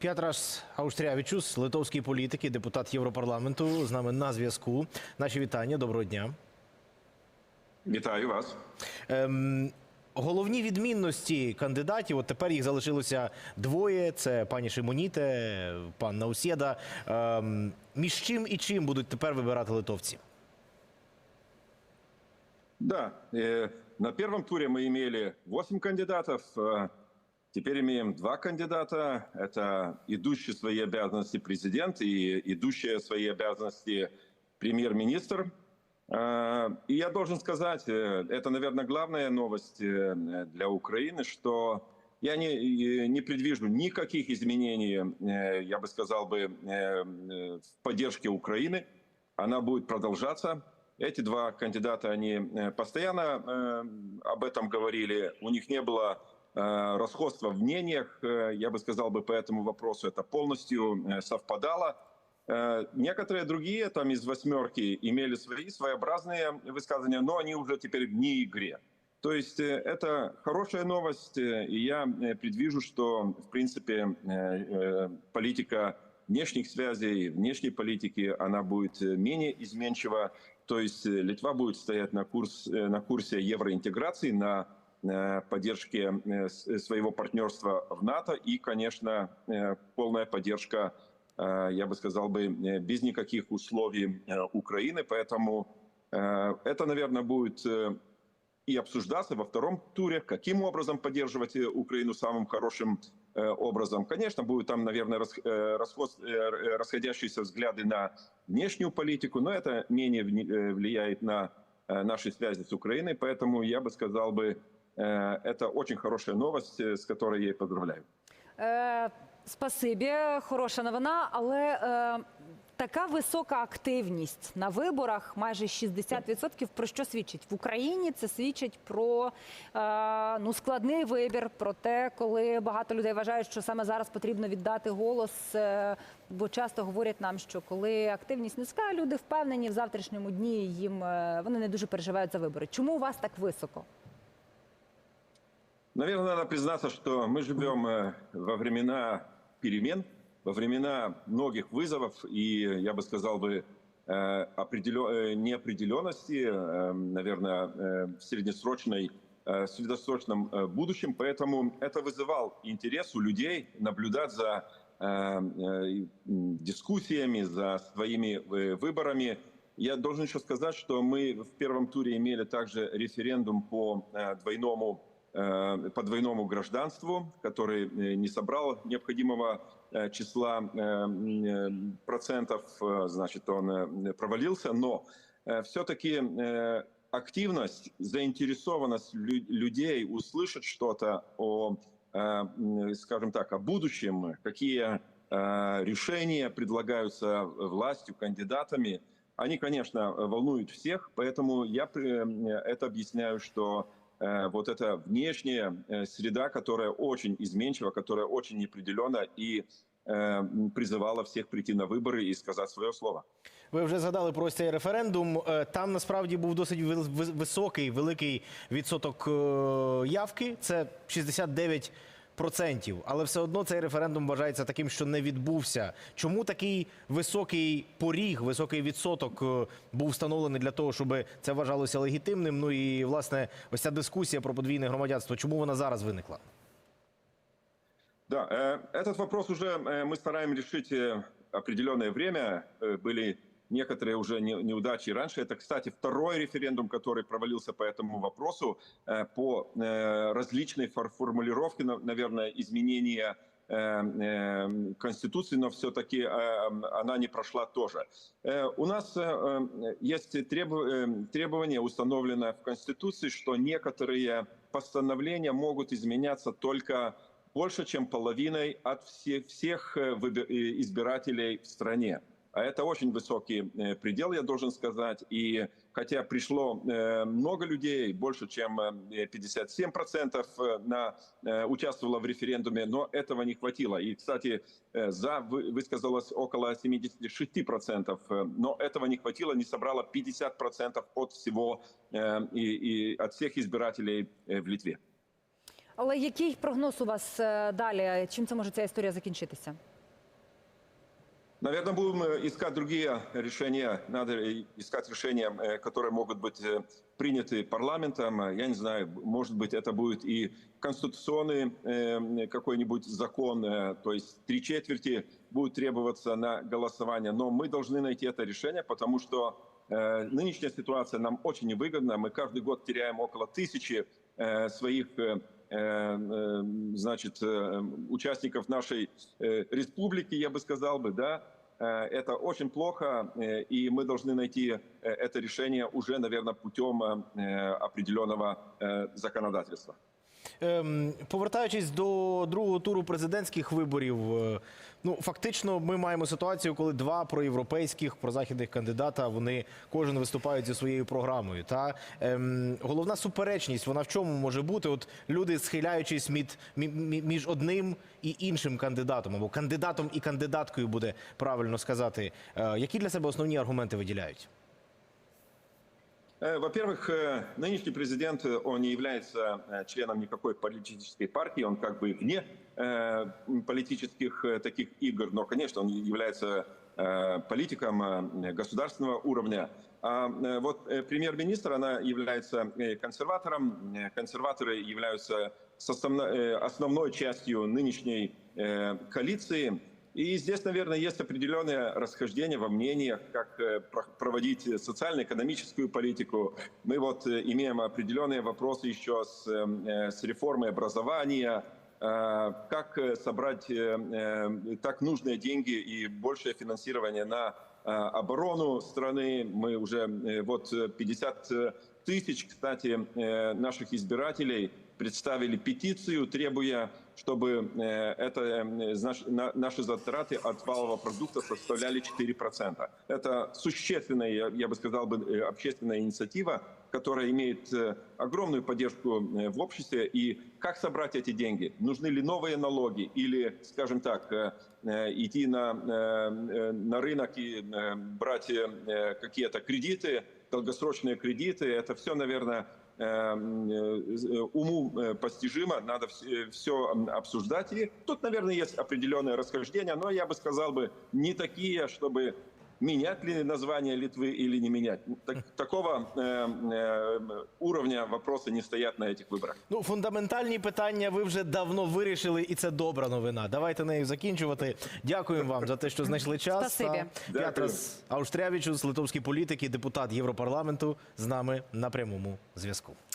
П'ятрас Аустріавічус, литовський політик і депутат Європарламенту, з нами на зв'язку. Наші вітання. Доброго дня. Вітаю вас. Ем, головні відмінності кандидатів. От тепер їх залишилося двоє: це пані Шимоніте, пан Наусєда. Ем, між чим і чим будуть тепер вибирати литовці? Да, э, на первом туре мы имели 8 кандидатов, э, Теперь имеем два кандидата. Это идущий свои обязанности президент и идущая свои обязанности премьер-министр. Э, И я должен сказать, э, это, наверное, главная новость э, для Украины, что я не, не предвижу никаких изменений, э, я бы сказал бы, в поддержке Украины. Она будет продолжаться. Эти два кандидата, они постоянно об этом говорили. У них не было э, расходства в мнениях, э, я бы сказал бы, по этому вопросу это полностью э, совпадало. Некоторые другие там из восьмерки имели свои своеобразные высказывания, но они уже теперь вне игре. То есть это хорошая новость, и я предвижу, что, в принципе, политика внешних связей, внешней политики, она будет менее изменчива. То есть Литва будет стоять на, курс, на курсе евроинтеграции, на поддержке э, с- своего партнерства в НАТО и, конечно, э, полная поддержка, э, я бы сказал бы, э, без никаких условий э, Украины. Поэтому э, это, наверное, будет э, и обсуждаться во втором туре, каким образом поддерживать э, Украину самым хорошим э, образом. Конечно, будут там, наверное, рас- э, расход- э, э, расходящиеся взгляды на внешнюю политику, но это менее э, влияет на э, наши связи с Украиной, поэтому я бы сказал бы, э, это очень хорошая новость, э, с которой я и поздравляю. Е, спасибі, хороша новина, але е, така висока активність на виборах, майже 60%, про що свідчить в Україні? Це свідчить про е, ну складний вибір, про те, коли багато людей вважають, що саме зараз потрібно віддати голос. Е, бо часто говорять нам, що коли активність низька, люди впевнені в завтрашньому дні їм е, вони не дуже переживають за вибори. Чому у вас так високо? Наверное, надо признаться, что мы живем э, во времена перемен, во времена многих вызовов и, я бы сказал бы, э, э, неопределенности, э, наверное, в среднесрочной среднесрочном будущем. Поэтому это вызывал интерес у людей наблюдать за дискуссиями, за своими выборами. Я должен еще сказать, что мы в первом туре имели также референдум по двойному по двойному гражданству, который э, не собрал необходимого э, числа э, э, процентов, э, значит, он э, провалился, но все-таки активность, заинтересованность лю- людей услышать что-то о, э, скажем так, о будущем, какие э, решения предлагаются властью, кандидатами, они, конечно, волнуют всех, поэтому я э, это объясняю, что э, вот эта внешняя э, среда, которая очень изменчива, которая очень неопределенна и э, м, призывала всех прийти на выборы и сказать свое слово. Ви вже згадали про ось цей референдум. Е, Там насправді був досить вис- вис- високий, великий відсоток е, явки. Це 69%. Але все одно цей референдум вважається таким, що не відбувся. Чому такий високий поріг, високий відсоток е, був встановлений для того, щоб це вважалося легітимним? Ну і власне ось ця дискусія про подвійне громадянство. Чому вона зараз виникла? Да, э, этот вопрос уже э, мы стараемся решить э, определенное время. Э, Были некоторые уже не- неудачи раньше. Это, кстати, второй референдум, который провалился по этому вопросу э, по э, различной фор- формулировке, на- наверное, изменения э, э, Конституции, но все-таки она не прошла тоже. Э, У нас э, э, есть э, требование, установленное в Конституции, что некоторые постановления могут изменяться только больше, чем половиной от все- всех э, э, избирателей в стране. А это очень высокий э, предел, я должен сказать. И хотя пришло э, много людей, больше, чем э, 57% э, на, э, участвовало в референдуме, но этого не хватило. И, кстати, э, за вы- высказалось около 76%, э, но этого не хватило, не собрало 50% от всего э, и, и от всех избирателей э, в Литве. Але який прогноз у вас е, далі? Чим це може ця історія закінчитися? Наверное, будем э, искать другие решения. Надо искать решения, э, которые могут быть э, приняты парламентом. Я не знаю, может быть, это будет и конституционный какой-нибудь закон, то есть три четверти будет требоваться на голосование. Но мы должны найти это решение, потому что нынешняя ситуация нам очень невыгодна. Мы каждый год теряем около тысячи своих значит, э, участников нашей э, республики, я бы сказал бы, да, Э, это очень плохо, э, и мы должны найти э, это решение уже, наверное, путем э, определенного э, законодательства. Ем, повертаючись до другого туру президентських виборів, е, ну фактично ми маємо ситуацію, коли два проєвропейських, прозахідних кандидата вони кожен виступають зі своєю програмою. Та ем, головна суперечність вона в чому може бути? От люди схиляючись мід, мі- мі- між одним і іншим кандидатом, або кандидатом і кандидаткою буде правильно сказати. Е, які для себе основні аргументи виділяють? Э, Во-первых, э, нынешний президент, э, он не является членом никакой политической партии, он как бы вне политических таких игр, но, конечно, он является политиком государственного уровня. А вот премьер-министр, она является консерватором, консерваторы являются основной частью нынешней коалиции. И здесь, наверное, есть определенное расхождение во мнениях, как э, про- проводить социально-экономическую политику. Мы вот э, имеем определенные вопросы еще с, э, э, с реформой образования, как собрать так нужные деньги и большее финансирование на оборону страны. Мы уже вот э, 50 тысяч, кстати, э, наших избирателей представили петицию, требуя, чтобы э, это, э, наш- на- наши затраты от валового продукта составляли 4%. Это существенная, я бы сказал, бы, общественная инициатива, которая имеет огромную поддержку в обществе. И как собрать эти деньги? Нужны ли новые налоги или, скажем так, идти на, на рынок и брать какие-то кредиты, долгосрочные кредиты? Это все, наверное, э, э, уму э, постижимо, надо все обсуждать. И тут, наверное, есть определенное расхождение, но я бы сказал бы не такие, чтобы менять ли название Литвы или не менять. Так- такого э, э, уровня вопросы не стоят на этих выборах. Ну, фундаментальні питання ви вже давно вирішили, і це добра новина. Давайте нею закінчувати. Дякуємо вам за те, що знайшли час. Спасибі. Дякую. П'ятрас Ауштрявічус, литовський політик і депутат Європарламенту, з нами на прямому зв'язку.